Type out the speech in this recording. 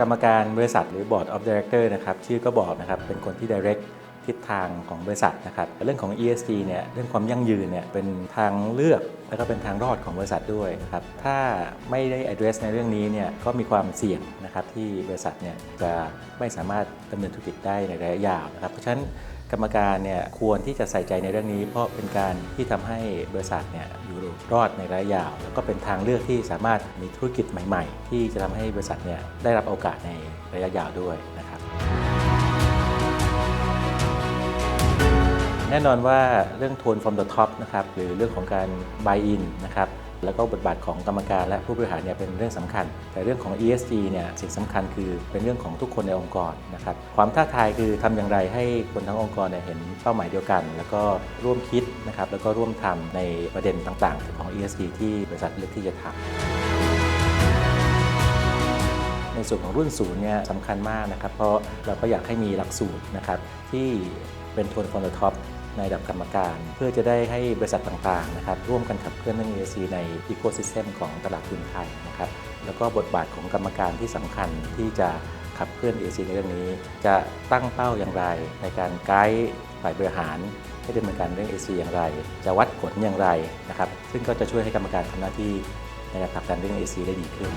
กรรมการบริษัทหรือ Board of Director นะครับชื่อก็บอกนะครับเป็นคนที่ direct ทิศทางของบริษัทนะครับเรื่องของ ESG เนี่ยเรื่องความยั่งยืนเนี่ยเป็นทางเลือกแล้วก็เป็นทางรอดของบริษัทด้วยนะครับถ้าไม่ได้ address ในเรื่องนี้เนี่ยก็มีความเสี่ยงนะครับที่บริษัทเนี่ยจะไม่สามารถดำเนินธุรกิจได้ในระยะยาวนะครับเพราะฉะนั้น รรมการเนี่ยควรที่จะใส่ใจในเรื่องนี้ เพราะเป็นการที่ทำให้บริษัทเนี่ยอยู่รอดในระยะยาว แล้วก็เป็นทางเลือกที่สามารถมีธุรกิจใหม่ ๆ ที่จะทำให้บริษัทเนี่ยได้รับโอกาสในระยะยาวด้วยนะครับแน่นอนว่าเรื่อง tone from the top นะครับหรือเรื่องของการ buy in นะครับ แล้วก็บทบาทของกรรมการและผู้บริหารเนี่ยเป็นเรื่องสำคัญ แต่เรื่องของ ESG เนี่ยสิ่งสำคัญคือเป็นเรื่องของทุกคนในองค์กรนะครับความท้าทายคือทำอย่างไรให้คนทั้งองค์กรเนี่ยเห็นเป้าหมายเดียวกัน แล้วก็ร่วมคิดนะครับแล้วก็ร่วมทำในประเด็นต่างๆ ของ ESG ที่บริษัทเลือกที่จะทำในส่วนของรุ่นศูนย์เนี่ยสำคัญมากนะครับ เพราะเราก็อยากให้มีหลักสูตรนะครับที่เป็นโทนฟอนต์ท็อป ในระดับกรรมการ เพื่อจะได้ให้บริษัทต่างๆนะครับร่วมกันขับเคลื่อนเรื่อง ESG ในอีโค y ิสเต็มของตลาดทุนไทยนะครับแล้วก็บทบาทของกรรมการที่สำคัญที่จะขับเคลื่อน ESG ในเรื่องนี้ จะตั้งเป้าอย่างไรในการไกด์ฝ่ายบริหารให้ดำเนินการเรื่อง ESG อย่างไร จะวัดผลอย่างไรนะครับซึ่งก็จะช่วยให้กรรมการทำหน้าที่ในการผลักดันเรื่อง ESG ได้ดีขึ้น